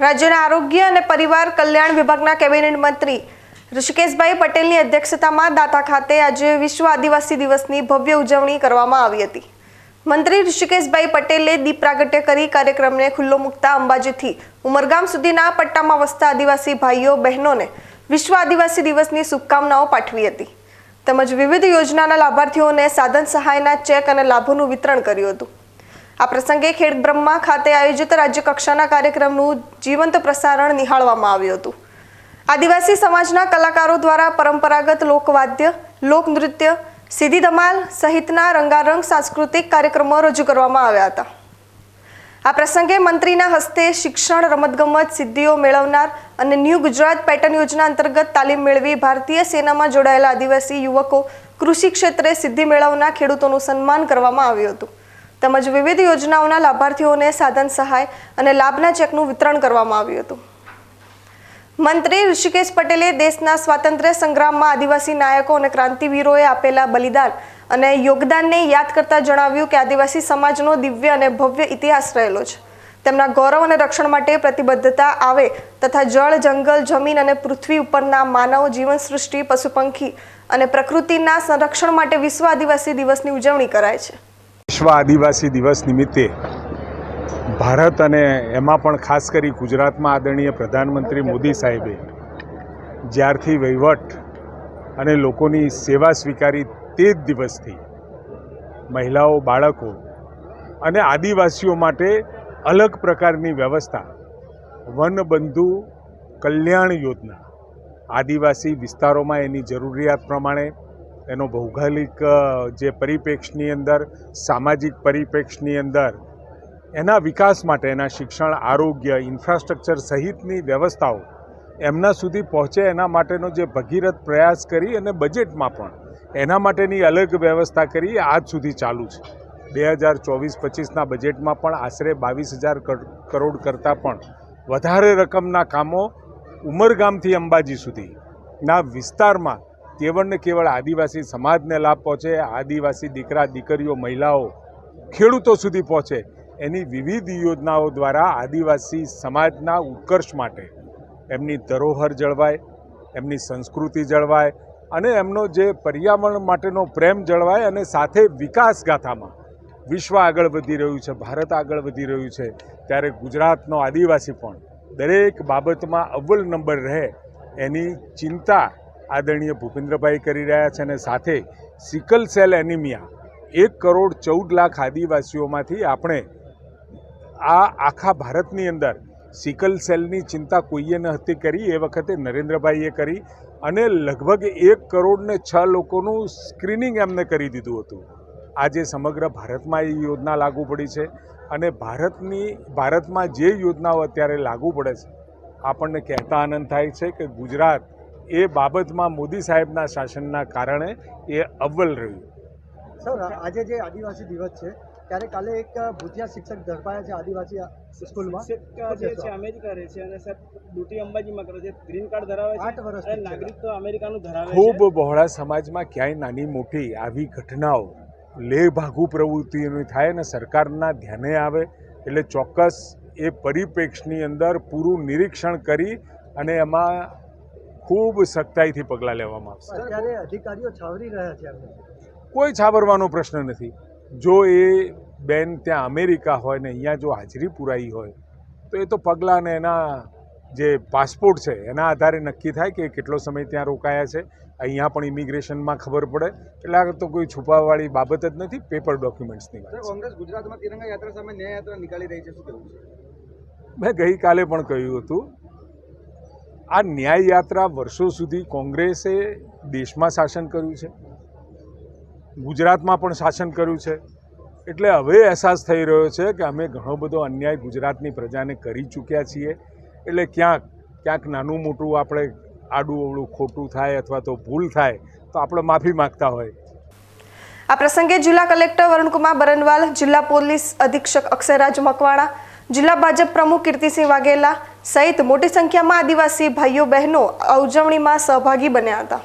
રાજ્યના આરોગ્ય અને પરિવાર કલ્યાણ વિભાગના કેબિનેટ મંત્રી ઋષિકેશભાઈ પટેલની અધ્યક્ષતામાં દાતા ખાતે આજે વિશ્વ આદિવાસી દિવસની ભવ્ય ઉજવણી કરવામાં આવી હતી. મંત્રી ઋષિકેશભાઈ પટેલે દીપ પ્રાગટ્ય કરી કાર્યક્રમને ખુલ્લો મૂકતા અંબાજીથી ઉમરગામ સુધીના પટ્ટામાં વસતા આદિવાસી ભાઈઓ, બહેનોને વિશ્વ આદિવાસી દિવસની શુભકામનાઓ પાઠવી હતી. તેમજ વિવિધ યોજનાના લાભાર્થીઓને સાધન સહાયના ચેક અને લાભોનું વિતરણ કર્યું હતું. આ પ્રસંગે ખેડ બ્રહ્મા ખાતે આયોજિત રાજ્ય કક્ષાના કાર્યક્રમનું જીવંત પ્રસારણ નિહાળવામાં આવ્યું હતું. આદિવાસી સમાજના કલાકારો દ્વારા પરંપરાગત લોકવાદ્ય, લોકનૃત્ય, સીધી ધમાલ સહિતના રંગારંગ સાંસ્કૃતિક કાર્યક્રમો રજૂ કરવામાં આવ્યા હતા. આ પ્રસંગે મંત્રીના હસ્તે શિક્ષણ, રમતગમત, સિદ્ધિઓ મેળવનાર અને ન્યૂ ગુજરાત પેટર્ન યોજના અંતર્ગત તાલીમ મેળવી ભારતીય સેનામાં જોડાયેલા આદિવાસી યુવકો કૃષિ ક્ષેત્રે સિદ્ધિ મેળવનાર ખેડૂતોનું સન્માન કરવામાં આવ્યું હતું. તેમજ વિવિધ યોજનાઓના લાભાર્થીઓને સાધન સહાય અને લાભના ચેકનું વિતરણ કરવામાં આવ્યું હતું. મંત્રી ઋષિકેશ પટેલે દેશના સ્વાતંત્ર્ય સંગ્રામમાં આદિવાસી નાયકો અને ક્રાંતિવીરોએ આપેલા બલિદાન અને યોગદાનને યાદ કરતા જણાવ્યું કે આદિવાસી સમાજનો દિવ્ય અને ભવ્ય ઇતિહાસ રહેલો છે. તેમના ગૌરવ અને રક્ષણ માટે પ્રતિબદ્ધતા આવે તથા જળ, જંગલ, જમીન અને પૃથ્વી ઉપરના માનવ જીવન સૃષ્ટિ પશુ અને પ્રકૃતિના સંરક્ષણ માટે વિશ્વ આદિવાસી દિવસની ઉજવણી કરાય છે. વિશ્વ આદિવાસી દિવસ નિમિત્તે ભારત અને એમાં પણ ખાસ કરી ગુજરાતમાં આદરણીય પ્રધાનમંત્રી મોદી સાહેબે જ્યારથી વહીવટ અને લોકોની સેવા સ્વીકારી તે જ દિવસથી મહિલાઓ, બાળકો અને આદિવાસીઓ માટે અલગ પ્રકારની વ્યવસ્થા વનબંધુ કલ્યાણ યોજના આદિવાસી વિસ્તારોમાં એની જરૂરિયાત પ્રમાણે એનો ભૌગોલિક જે પરિપ્રેક્ષની અંદર, સામાજિક પરિપ્રેક્ષની અંદર, એના વિકાસ માટે, એના શિક્ષણ, આરોગ્ય, ઇન્ફ્રાસ્ટ્રક્ચર સહિતની વ્યવસ્થાઓ એમના સુધી પહોંચે, એના માટેનો જે ભગીરથ પ્રયાસ કરી અને બજેટમાં પણ એના માટેની અલગ વ્યવસ્થા કરી આજ સુધી ચાલુ છે. બે હજાર ચોવીસ પચીસના બજેટમાં પણ આશરે બાવીસ હજાર કરોડ કરતાં પણ વધારે રકમના કામો ઉમરગામથી અંબાજી સુધીના વિસ્તારમાં કેવળ ને કેવળ આદિવાસી સમાજને લાભ પહોંચે, આદિવાસી દીકરા, દીકરીઓ, મહિલાઓ, ખેડૂતો સુધી પહોંચે એની વિવિધ યોજનાઓ દ્વારા આદિવાસી સમાજના ઉત્કર્ષ માટે એમની ધરોહર જળવાય, એમની સંસ્કૃતિ જળવાય અને એમનો જે પર્યાવરણ માટેનો પ્રેમ જળવાય અને સાથે વિકાસ ગાથામાં વિશ્વ આગળ વધી રહ્યું છે, ભારત આગળ વધી રહ્યું છે, ત્યારે ગુજરાતનો આદિવાસી પણ દરેક બાબતમાં અવ્વલ નંબર રહે એની ચિંતા આદરણીય ભૂપેન્દ્રભાઈ કરી રહ્યા છે અને સાથે સિકલ સેલ એનિમિયા, એક કરોડ ચૌદ લાખ આદિવાસીઓમાંથી આપણે આ આખા ભારતની અંદર સિકલ સેલની ચિંતા કોઈએ નહોતી કરી, એ વખતે નરેન્દ્રભાઈએ કરી અને લગભગ એક કરોડ ને છ લોકોનું સ્ક્રીનિંગ એમને કરી દીધું હતું. આજે સમગ્ર ભારતમાં એ યોજના લાગુ પડી છે અને ભારતની, ભારતમાં જે યોજનાઓ અત્યારે લાગુ પડે છે, આપણને કહેતા આનંદ થાય છે કે ગુજરાત એ બાબતમાં મોદી સાહેબના શાસનના કારણે એ અવ્વલ રહ્યું. સર આજે જે આદિવાસી દિવસ છે ત્યારે કાલે એક ભૂતિયા શિક્ષક ઝડપાયા છે આદિવાસી સ્કૂલમાં. શિક્ષક જે છે અમેરિકા રહે છે અને સાહેબ ડ્યુટી અંબાજીમાં કરે છે ગ્રીન કાર્ડ ધરાવે છે આઠ વર્ષ નાગરિક તો અમેરિકાનું ધરાવે ખૂબ બહોળા સમાજમાં ક્યાંય નાની મોટી આવી ઘટનાઓ લે ભાગુ પ્રવૃત્તિઓની થાય અને સરકારના ધ્યાને આવે એટલે ચોક્કસ એ પરિપ્રેક્ષની અંદર પૂરું નિરીક્ષણ કરી અને એમાં ખૂબ સખ્તાઈથી પગલાં લેવામાં આવશે. અત્યારે અધિકારીઓ છાવરી રહ્યા છે કોઈ છાવરવાનો પ્રશ્ન નથી. જો એ બેન ત્યાં અમેરિકા હોય ને અહીંયા જો હાજરી પુરાઈ હોય તો એ તો પગલાં ને એના જે પાસપોર્ટ છે એના આધારે નક્કી થાય કે કેટલો સમય ત્યાં રોકાયા છે. અહીંયા પણ ઇમિગ્રેશનમાં ખબર પડે. એટલે આ તો કોઈ છુપાવાળી બાબત જ નથી પેપર ડોક્યુમેન્ટ્સની વાત કોંગ્રેસ ગુજરાતમાં તિરંગા યાત્રા સામે ન્યાય યાત્રા નીકાળી રહી છે શું કહેવું છે? મેં ગઈકાલે પણ કહ્યું હતું આ ન્યાય યાત્રા વર્ષો સુધી કોંગ્રેસે દેશમાં શાસન કર્યું છે, ગુજરાતમાં પણ શાસન કર્યું છે. એટલે હવે અહેસાસ થઈ રહ્યો છે કે અમે ઘણો બધો અન્યાય ગુજરાતની પ્રજાને કરી ચૂક્યા છીએ. એટલે ક્યાંક ક્યાંક નાનું મોટું આપણે આડું અવળું ખોટું થાય અથવા તો ભૂલ થાય, તો આપણે માફી માગતા હોય. આ પ્રસંગે જિલ્લા કલેક્ટર વરુણકુમાર બરનવાલ, જિલ્લા પોલીસ અધિક્ષક અક્ષયરાજ મકવાણા જિલ્લા ભાજપ પ્રમુખ કીર્તિસિંહ વાઘેલા સહિત મોટી સંખ્યામાં આદિવાસી ભાઈઓ બહેનો ઉજવણીમાં સહભાગી બન્યા હતા.